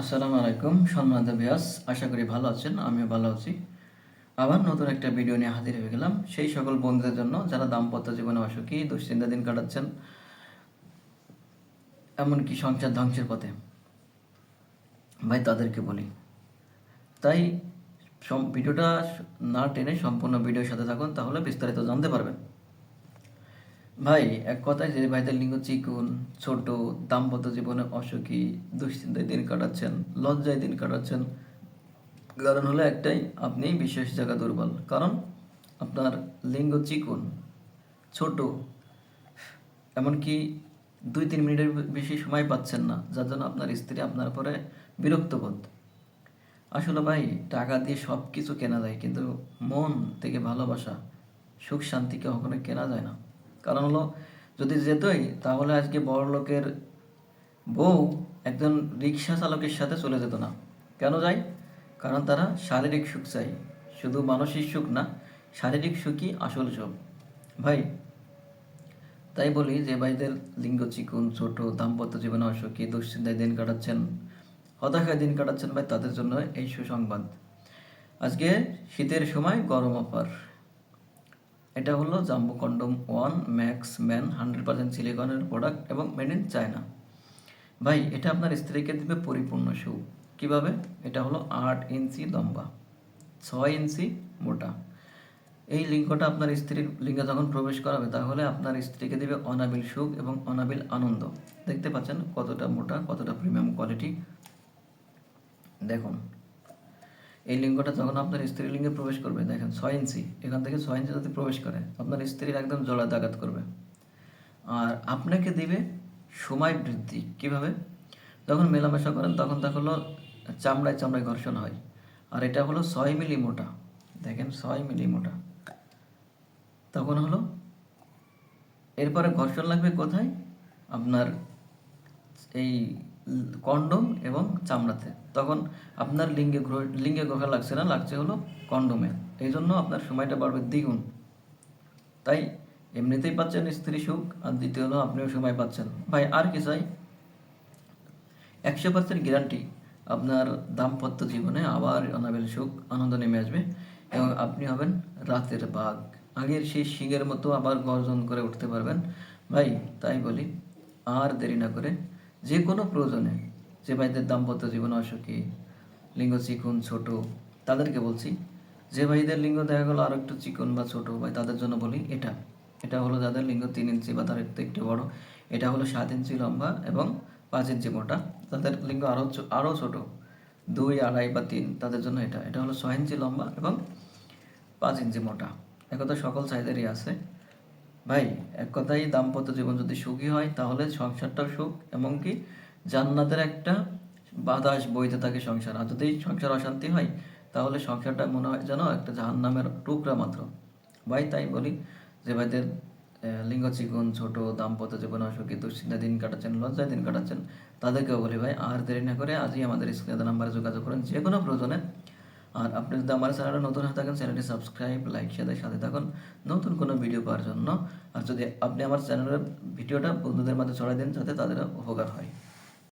আসসালামু আলাইকুম সম্মানিত বিয়াস আশা করি ভালো আছেন, আমিও ভালো আছি। আবার নতুন একটা ভিডিও নিয়ে হাজির হয়ে গেলাম। সেই সকল বন্ধুদের জন্য যারা দাম্পত্য জীবনে অসুখী দুশ্চিন্তা দিন কাটাচ্ছেন, এমনকি সংসার ধ্বংসের পথে, ভাই তাদেরকে বলি। তাই ভিডিওটা না টেনে সম্পূর্ণ ভিডিওর সাথে থাকুন, তাহলে বিস্তারিত জানতে পারবেন। ভাই, এক কথায় যে ভাইদের লিঙ্গ চিকুন, ছোট, দাম্পত্য জীবনে অসুখী, দুশ্চিন্তায় দিন কাটাচ্ছেন, লজ্জায় দিন কাটাচ্ছেন, কারণ হলো একটাই, আপনি বিশেষ জায়গা দুর্বল। কারণ আপনার লিঙ্গ চিকুন, ছোট, এমনকি দুই তিন মিনিটের বেশি সময় পাচ্ছেন না, যার জন্য আপনার স্ত্রী আপনার পরে বিরক্ত বোধ। আসলে ভাই, টাকা দিয়ে সব কিছু কেনা যায়, কিন্তু মন থেকে ভালোবাসা, সুখ শান্তিকে কখনো কেনা যায় না। কারণ হলো যদি যেতই, তাহলে আজকে বড় লোকের বউ একজন রিক্সা চালকের সাথে চলে যেত না। কেন যায়? কারণ তারা শারীরিক সুখ চাই শুধু মানসিক সুখ না, শারীরিক সুখই আসল সুখ। ভাই, তাই বলি যে ভাইদের লিঙ্গ চিকুন, ছোট, দাম্পত্য জীবনে অসুখী, দুশ্চিন্তায় দিন কাটাচ্ছেন, হতাশায় দিন কাটাচ্ছেন, ভাই, তাদের জন্য এই সুসংবাদ। আজকে শীতের সময় গরম অফার। এটা হলো jumbo condom one, max, man, hundred percent সিলিকনের product এবং মেড ইন চায়না। ভাই, এটা আপনার স্ত্রীকে দিবে পরিপূর্ণ সুখ। কীভাবে? এটা হলো আট ইঞ্চি লম্বা, ছয় ইঞ্চি মোটা। এই লিঙ্গটা আপনার স্ত্রীর লিঙ্গে যখন প্রবেশ করাবে, তাহলে আপনার স্ত্রীকে দিবে অনাবিল সুখ এবং অনাবিল আনন্দ। দেখতে পাচ্ছেন কতটা মোটা, কতটা প্রিমিয়াম কোয়ালিটি দেখুন এই লিঙ্গটা যখন আপনার স্ত্রী লিঙ্গে প্রবেশ করবে, দেখেন ছয় ইঞ্চি, এখান থেকে ছয় ইঞ্চি যদি প্রবেশ করে, আপনার স্ত্রীর একদম জলা দাগাত করবে। আর আপনাকে দিবে সময় বৃদ্ধি। কীভাবে? যখন মেলামেশা করেন, তখন তা হলো চামড়ায় চামড়ায় ঘর্ষণ হয়। আর এটা হলো ছয় মিলি মোটা দেখেন ছয় মিলি মোটা তখন হলো, এরপরে ঘর্ষণ লাগবে কোথায়? আপনার এই কন্ডম এবং চামড়াতে। তখন আপনার লিঙ্গে গ্রহ- লিঙ্গে ঘোষা লাগছে না, লাগছে হলো কন্ডমে। এই জন্য আপনার সময়টা বাড়বে দ্বিগুণ। তাই এমনিতেই পাচ্ছেন স্ত্রী সুখ, আর দ্বিতীয় হলো আপনিও সময় পাচ্ছেন। ভাই, আর কি চাই? একশো পার্সেন্ট গ্যারান্টি আপনার দাম্পত্য জীবনে আবার অনাবেল সুখ, আনন্দ নেমে আসবে এবং আপনি হবেন রাতের বাঘ। আগের সেই সিংহের মতো আবার গর্জন করে উঠতে পারবেন। ভাই, তাই বলি, আর দেরি না করে যে কোনো প্রয়োজনে যে ভাইদের দাম্পত্য জীবন অসুখী, লিঙ্গ চিকুন ছোট, তাদেরকে বলছি, যে ভাইদের লিঙ্গ দেখা গেলো আরও একটু চিকন বা ছোট, ভাই তাদের জন্য বলি এটা। এটা হলো যাদের লিঙ্গ তিন ইঞ্চি বা তার একটু একটু বড়। এটা হলো সাত ইঞ্চি লম্বা এবং পাঁচ ইঞ্চি মোটা। তাদের লিঙ্গ আরও আরও ছোট। দুই, আড়াই বা তিন, তাদের জন্য এটা। এটা হলো ছয় ইঞ্চি লম্বা এবং পাঁচ ইঞ্চি মোটা। একথা সকল চাহিদারই আছে। ভাই, এক কথাই দাম্পত্য জীবন যদি সুখী হয়, তাহলে সংসারটাও সুখ এমনকি জান্নাতের একটা বাতাস বইতে থাকে সংসার। আর যদি সংসার অশান্তি হয়, তাহলে সংসারটা মনে হয় যেন একটা জাহান্নামের টুকরা মাত্র। ভাই, তাই বলি যে ভাইদের লিঙ্গ চিকন, ছোট, দাম্পত্য জীবনে অসুখী দুশ্চিন্তা দিন কাটাচ্ছেন, লজ্জায় দিন কাটাচ্ছেন, তাদেরকেও বলি ভাই, আর দেরি না করে আজই আমাদের স্ক্রিনে নাম্বারে যোগাযোগ করেন যে কোনো প্রয়োজনে আর আপনি যদি আমার চ্যানেলে নতুন হয়ে থাকেন, চ্যানেলটি সাবস্ক্রাইব, লাইক সাথে সাথে থাকুন। নতুন কোনো ভিডিও পাওয়ার জন্য। আর যদি আপনি আমার চ্যানেলের ভিডিওটা বন্ধুদের মাঝে ছড়াই দেন, যাতে তাদের উপকার হয়।